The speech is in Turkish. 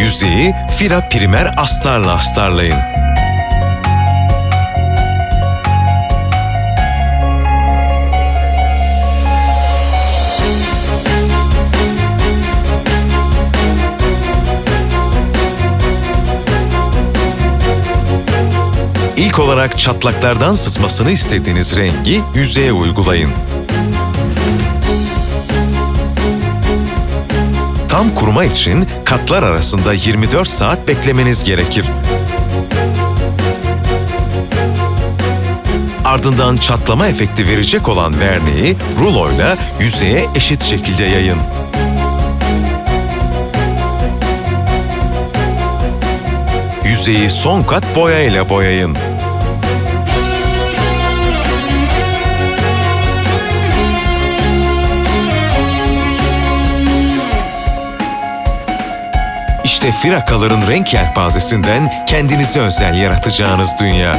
Yüzeyi Fira Primer astarla astarlayın. İlk olarak çatlaklardan sızmasını istediğiniz rengi yüzeye uygulayın. Tam kuruma için katlar arasında 24 saat beklemeniz gerekir. Ardından çatlama efekti verecek olan verniği ruloyla yüzeye eşit şekilde yayın. Yüzeyi son kat boya ile boyayın. İşte firakaların renk yelpazesinden kendinize özel yaratacağınız dünya.